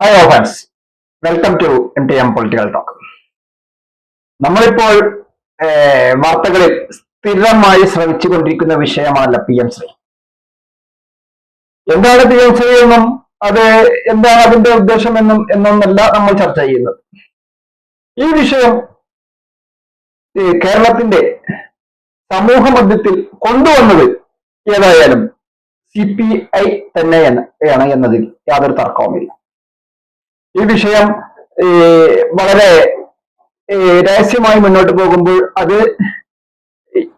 Hello friends welcome to M T M political talk നമ്മളിപ്പോൾ വാർത്തകളിൽ സ്ഥിരമായി ശ്രമിച്ചുകൊണ്ടിരിക്കുന്ന വിഷയമാണല്ലോ പി എം ശ്രീ എന്താണ് പി എം ശ്രീ എന്നും അത് എന്താണ് അതിന്റെ ഉദ്ദേശം എന്നും എന്നൊന്നല്ല നമ്മൾ ചർച്ച ചെയ്യുന്നത്. ഈ വിഷയം കേരളത്തിന്റെ സമൂഹ മധ്യത്തിൽ കൊണ്ടുവന്നത് ഏതായാലും സി പി ഐ തന്നെയാണ് എന്നതിൽ യാതൊരു തർക്കവുമില്ല. ഈ വിഷയം വളരെ രഹസ്യമായി മുന്നോട്ട് പോകുമ്പോൾ അത്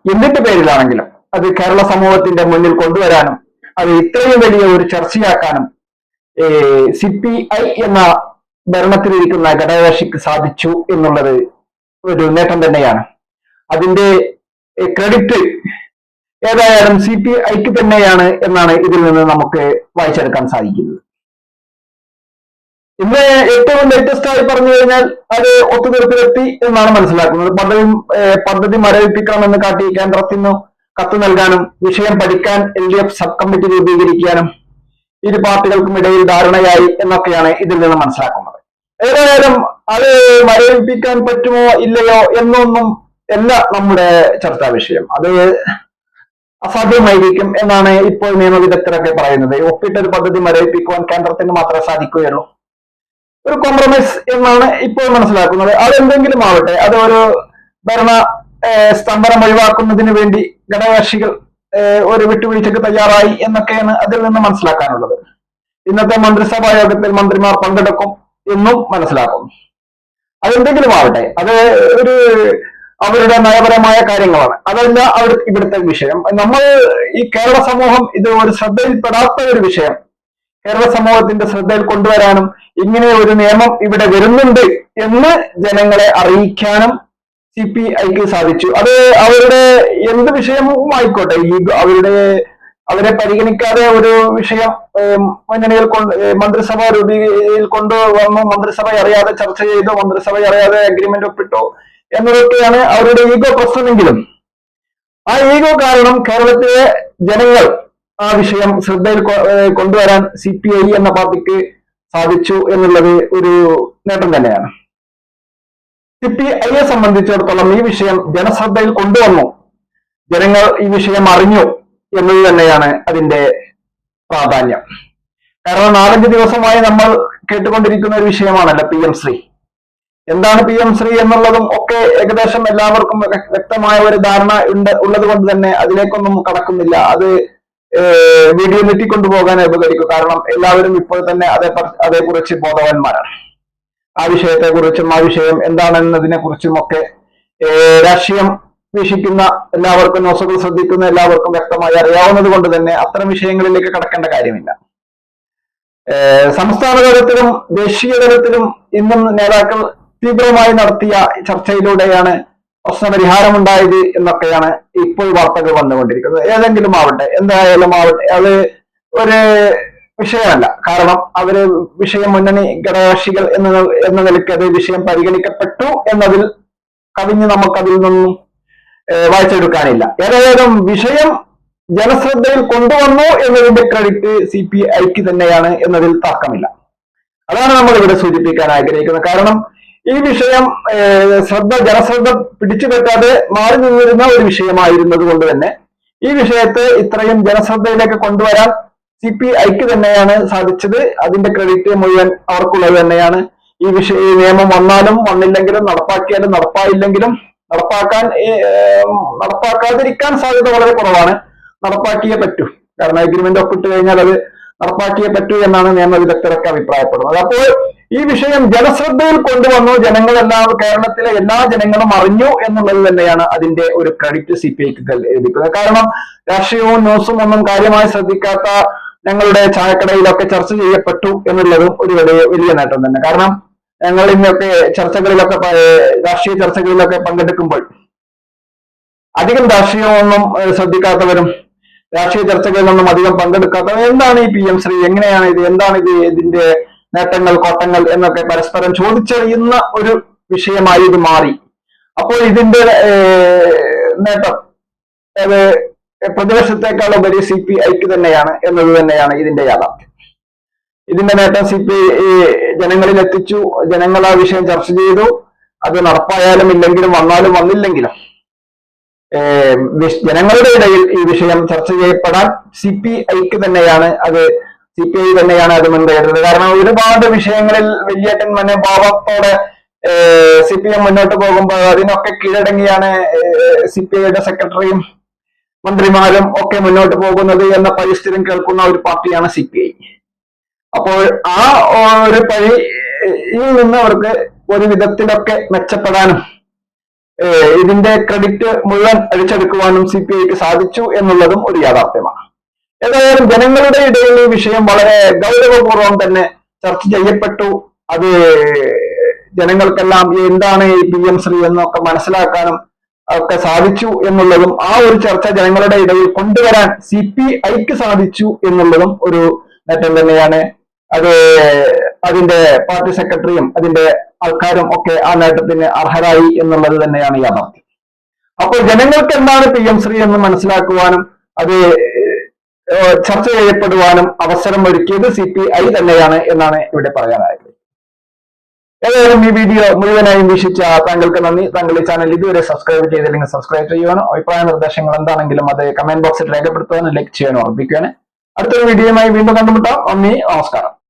എന്തിന്റെ പേരിലാണെങ്കിലും അത് കേരള സമൂഹത്തിന്റെ മുന്നിൽ കൊണ്ടുവരാനും അത് ഇത്രയും വലിയ ഒരു ചർച്ചയാക്കാനും സി പി ഐ എന്ന ഭരണത്തിലിരിക്കുന്ന ഘടകകക്ഷിക്ക് സാധിച്ചു എന്നുള്ളത് ഒരു നേട്ടം തന്നെയാണ്. അതിന്റെ ക്രെഡിറ്റ് ഏതായാലും സി പി ഐക്ക് തന്നെയാണ് എന്നാണ് ഇതിൽ നിന്ന് നമുക്ക് വായിച്ചെടുക്കാൻ സാധിക്കുന്നത്. ഇന്ന് ഏറ്റവും ലേറ്റസ്റ്റ് ആയി പറഞ്ഞു കഴിഞ്ഞാൽ അത് ഒത്തുതീർപ്പിലെത്തി എന്നാണ് മനസ്സിലാക്കുന്നത്. പദ്ധതി പദ്ധതി മരവിപ്പിക്കണമെന്ന് കാട്ടി കേന്ദ്രത്തിൽ നിന്ന് കത്ത് നൽകാനും വിഷയം പഠിക്കാൻ L D F sub committee രൂപീകരിക്കാനും ഇരു പാർട്ടികൾക്കും ഇടയിൽ ധാരണയായി എന്നൊക്കെയാണ് ഇതിൽ നിന്ന് മനസ്സിലാക്കുന്നത്. ഏതായാലും അത് മരവിപ്പിക്കാൻ പറ്റുമോ ഇല്ലയോ എന്നൊന്നും അല്ല നമ്മുടെ ചർച്ചാ വിഷയം. അത് അസാധ്യമായിരിക്കും എന്നാണ് ഇപ്പോൾ നിയമവിദഗ്ധരൊക്കെ പറയുന്നത്. ഒപ്പിട്ടൊരു പദ്ധതി മരവിപ്പിക്കുവാൻ കേന്ദ്രത്തിന് മാത്രമേ സാധിക്കുകയുള്ളൂ. ഒരു കോംപ്രമൈസ് എന്നാണ് ഇപ്പോൾ മനസ്സിലാക്കുന്നത്. അതെന്തെങ്കിലും ആവട്ടെ അത് ഒരു ഭരണ സ്തംഭനം ഒഴിവാക്കുന്നതിന് വേണ്ടി ഘടകകക്ഷികൾ ഒരു വിട്ടുവീഴ്ചക്ക് തയ്യാറായി എന്നൊക്കെയാണ് അതിൽ നിന്ന് മനസ്സിലാക്കാനുള്ളത്. ഇന്നത്തെ മന്ത്രിസഭാ യോഗത്തിൽ മന്ത്രിമാർ പങ്കെടുക്കും എന്നും മനസ്സിലാക്കും അതെന്തെങ്കിലും ആവട്ടെ അത് ഒരു അവരുടെ നയപരമായ കാര്യങ്ങളാണ്. അതല്ല അവർ ഇവിടുത്തെ വിഷയം. നമ്മൾ ഈ കേരള സമൂഹം ഇത് ഒരു ശ്രദ്ധയിൽപ്പെടാത്ത ഒരു വിഷയം. കേരള സമൂഹത്തിന്റെ ശ്രദ്ധയിൽ കൊണ്ടുവരാനും ഇങ്ങനെ ഒരു നിയമം ഇവിടെ വരുന്നുണ്ട് എന്ന് ജനങ്ങളെ അറിയിക്കാനും സി പി ഐക്ക് സാധിച്ചു. അത് അവരുടെ എന്ത് വിഷയവും ആയിക്കോട്ടെ. ഈ അവരുടെ അവരെ പരിഗണിക്കാതെ ഒരു വിഷയം മുന്നണിയിൽ കൊണ്ട് മന്ത്രിസഭ രൂപീകരിൽ കൊണ്ടുവന്നു മന്ത്രിസഭ അറിയാതെ ചർച്ച ചെയ്തു മന്ത്രിസഭ അറിയാതെ അഗ്രിമെന്റ് ഒപ്പിട്ടു എന്നതൊക്കെയാണ് അവരുടെ ഈഗോ പ്രശ്നമെങ്കിലും. ആ ഈഗോ കാരണം കേരളത്തിലെ ജനങ്ങൾ ആ വിഷയം ശ്രദ്ധയിൽ കൊണ്ടുവരാൻ സി പി ഐ എന്ന പാർട്ടിക്ക് സാധിച്ചു എന്നുള്ളത് ഒരു നേട്ടം തന്നെയാണ്. സി പി ഐയെ സംബന്ധിച്ചിടത്തോളം ഈ വിഷയം ജനശ്രദ്ധയിൽ കൊണ്ടുവന്നു. ജനങ്ങൾ ഈ വിഷയം അറിഞ്ഞു എന്നത് തന്നെയാണ് അതിന്റെ പ്രാധാന്യം. കാരണം നാലഞ്ച് ദിവസമായി നമ്മൾ കേട്ടുകൊണ്ടിരിക്കുന്ന ഒരു വിഷയമാണല്ലോ പി എം ശ്രീ. എന്താണ് പി എം ശ്രീ എന്നുള്ളതും ഒക്കെ ഏകദേശം എല്ലാവർക്കും വ്യക്തമായ ഒരു ധാരണ ഉണ്ട് ഉള്ളത് കൊണ്ട് തന്നെ അതിലേക്കൊന്നും കടക്കുന്നില്ല. അത് വീഡിയോ നെറ്റിക്കൊണ്ടുപോകാൻ ഉപകരിക്കും. കാരണം എല്ലാവരും ഇപ്പോൾ തന്നെ അതേ അതേക്കുറിച്ച് ബോധവാന്മാരാണ്. ആ വിഷയത്തെ കുറിച്ചും ആ വിഷയം എന്താണെന്നതിനെ കുറിച്ചും ഒക്കെ രാഷ്ട്രീയം വീക്ഷിക്കുന്ന എല്ലാവർക്കും ന്യൂസുകൾ ശ്രദ്ധിക്കുന്ന എല്ലാവർക്കും വ്യക്തമായി അറിയാവുന്നത് കൊണ്ട് തന്നെ അത്തരം വിഷയങ്ങളിലേക്ക് കടക്കേണ്ട കാര്യമില്ല. സംസ്ഥാന തലത്തിലും ദേശീയ തലത്തിലും ഇന്നും നേതാക്കൾ തീവ്രമായി നടത്തിയ ചർച്ചയിലൂടെയാണ് പ്രശ്നപരിഹാരമുണ്ടായത് എന്നൊക്കെയാണ് ഇപ്പോൾ വാർത്തകൾ വന്നുകൊണ്ടിരിക്കുന്നത്. ഏതെങ്കിലും ആവട്ടെ എന്തായാലും ആവട്ടെ അത് ഒരു വിഷയമല്ല. കാരണം അവർ വിഷയം മുന്നണി ഘടകകക്ഷികൾ എന്ന എന്ന നിലയ്ക്ക് അത് വിഷയം പരിഗണിക്കപ്പെട്ടു എന്നതിൽ കവിഞ്ഞ് നമുക്കതിൽ നിന്നും വായിച്ചെടുക്കാനില്ല. ഏതായാലും വിഷയം ജനശ്രദ്ധയിൽ കൊണ്ടുവന്നു എന്നതിന്റെ ക്രെഡിറ്റ് സി പി ഐക്ക് തന്നെയാണ് എന്നതിൽ തർക്കമില്ല. അതാണ് നമ്മൾ ഇവിടെ സൂചിപ്പിക്കാൻ ആഗ്രഹിക്കുന്നത്. കാരണം ഈ വിഷയം ശ്രദ്ധ ജനശ്രദ്ധ പിടിച്ചു പറ്റാതെ മാറി നിന്നിരുന്ന ഒരു വിഷയമായിരുന്നത് കൊണ്ട് തന്നെ ഈ വിഷയത്തെ ഇത്രയും ജനശ്രദ്ധയിലേക്ക് കൊണ്ടുവരാൻ സി പി ഐക്ക് തന്നെയാണ് സാധിച്ചത്. അതിന്റെ ക്രെഡിറ്റ് മുഴുവൻ അവർക്കുള്ളത് തന്നെയാണ്. ഈ വിഷയ നിയമം വന്നാലും വന്നില്ലെങ്കിലും നടപ്പാക്കിയാലും നടപ്പായില്ലെങ്കിലും നടപ്പാക്കാൻ നടപ്പാക്കാതിരിക്കാൻ സാധ്യത വളരെ കുറവാണ്. നടപ്പാക്കിയേ പറ്റൂ. കാരണം അഗ്രിമെന്റ് ഒപ്പിട്ട് കഴിഞ്ഞാൽ അത് നടപ്പാക്കിയേ പറ്റൂ എന്നാണ് നിയമ വിദഗ്ധരൊക്കെ അഭിപ്രായപ്പെടുന്നത്. അപ്പോൾ ഈ വിഷയം ജനശ്രദ്ധയിൽ കൊണ്ടുവന്നു. ജനങ്ങളെല്ലാം കേരളത്തിലെ എല്ലാ ജനങ്ങളും അറിഞ്ഞു എന്നുള്ളത് തന്നെയാണ് അതിന്റെ ഒരു ക്രെഡിറ്റ് സി പി ഐക്ക് ലഭിക്കുന്നത്. കാരണം രാഷ്ട്രീയവും ന്യൂസും ഒന്നും കാര്യമായി ശ്രദ്ധിക്കാത്ത ഞങ്ങളുടെ ചായക്കടയിലൊക്കെ ചർച്ച ചെയ്യപ്പെട്ടു എന്നുള്ളതും ഒരു വലിയ വലിയ നേട്ടം തന്നെ. കാരണം ഞങ്ങൾ ഇന്നൊക്കെ ചർച്ചകളിലൊക്കെ രാഷ്ട്രീയ ചർച്ചകളിലൊക്കെ പങ്കെടുക്കുമ്പോൾ അധികം രാഷ്ട്രീയമൊന്നും ശ്രദ്ധിക്കാത്തവരും രാഷ്ട്രീയ ചർച്ചകളിലൊന്നും അധികം പങ്കെടുക്കാത്തവരും. എന്താണ് ഈ പി എം ശ്രീ? എങ്ങനെയാണ് ഇത്? എന്താണ് ഇത് ഇതിന്റെ നേട്ടങ്ങൾ കോട്ടങ്ങൾ എന്നൊക്കെ പരസ്പരം ചോദിച്ചറിയുന്ന ഒരു വിഷയമായി ഇത് മാറി. അപ്പോൾ ഇതിന്റെ നേട്ടം അത് പ്രതിപക്ഷത്തെക്കാൾ ഉപരി സി പി ഐക്ക് തന്നെയാണ് എന്നത് തന്നെയാണ് ഇതിന്റെ യാഥാർത്ഥ്യം. ഇതിന്റെ നേട്ടം സി പി ഐ ജനങ്ങളിൽ എത്തിച്ചു ജനങ്ങൾ ആ വിഷയം ചർച്ച ചെയ്തു. അത് നടപ്പായാലും ഇല്ലെങ്കിലും വന്നാലും വന്നില്ലെങ്കിലും ജനങ്ങളുടെ ഇടയിൽ ഈ വിഷയം ചർച്ച ചെയ്യപ്പെടാൻ സി പി ഐക്ക് തന്നെയാണ് അത് സി പി ഐ തന്നെയാണ് അത് മുൻകൈയെടുത്തത് കാരണം ഒരുപാട് വിഷയങ്ങളിൽ വലിയേട്ടൻ മനോഭാവത്തോടെ സി പി എം മുന്നോട്ട് പോകുമ്പോൾ അതിനൊക്കെ കീഴടങ്ങിയാണ് സി പി ഐയുടെ സെക്രട്ടറിയും മന്ത്രിമാരും ഒക്കെ മുന്നോട്ട് പോകുന്നത് എന്ന പരിസ്ഥിതി കേൾക്കുന്ന ഒരു പാർട്ടിയാണ് സി പി ഐ അപ്പോൾ ആ ഒരു പഴിയിൽ നിന്ന് അവർക്ക് ഒരു വിധത്തിലൊക്കെ മെച്ചപ്പെടാനും ഇതിന്റെ ക്രെഡിറ്റ് മുഴുവൻ അടിച്ചെടുക്കുവാനും സി പി ഐക്ക് സാധിച്ചു എന്നുള്ളതും ഒരു യാഥാർത്ഥ്യമാണ്. ഏതായാലും ജനങ്ങളുടെ ഇടയിൽ ഈ വിഷയം വളരെ ഗൗരവപൂർവം തന്നെ ചർച്ച ചെയ്യപ്പെട്ടു. അത് ജനങ്ങൾക്കെല്ലാം എന്താണ് ഈ പി എം ശ്രീ എന്നൊക്കെ മനസ്സിലാക്കാനും ഒക്കെ സാധിച്ചു എന്നുള്ളതും ആ ഒരു ചർച്ച ജനങ്ങളുടെ ഇടയിൽ കൊണ്ടുവരാൻ സി പി ഐക്ക് സാധിച്ചു എന്നുള്ളതും ഒരു നേട്ടം തന്നെയാണ്. അത് അതിന്റെ പാർട്ടി സെക്രട്ടറിയും അതിന്റെ ആൾക്കാരും ഒക്കെ ആ നേട്ടത്തിന് അർഹരായി എന്നുള്ളത് തന്നെയാണ് യാഥാർത്ഥ്യം. അപ്പോൾ ജനങ്ങൾക്ക് എന്താണ് പി എം ശ്രീ എന്ന് മനസ്സിലാക്കുവാനും അത് ചർച്ച ചെയ്യപ്പെടുവാനും അവസരം ഒരുക്കിയത് സി പി ഐ തന്നെയാണ് എന്നാണ് ഇവിടെ പറയാനായത്. ഏതായാലും ഈ വീഡിയോ മുഴുവനായും വീക്ഷിച്ച താങ്കൾക്ക് നന്ദി. താങ്കൾ ഈ ചാനൽ ഇതുവരെ സബ്സ്ക്രൈബ് ചെയ്തില്ലെങ്കിൽ സബ്സ്ക്രൈബ് ചെയ്യുവാനോ അഭിപ്രായ നിർദ്ദേശങ്ങൾ എന്താണെങ്കിലും അത് കമന്റ് ബോക്സിൽ രേഖപ്പെടുത്തുവാനും ലൈക്ക് ചെയ്യാനും ഓർമ്മിപ്പിക്കുകയാണ് അടുത്തൊരു വീഡിയോയുമായി വീണ്ടും കണ്ടുമുട്ടാം. നന്ദി. നമസ്കാരം.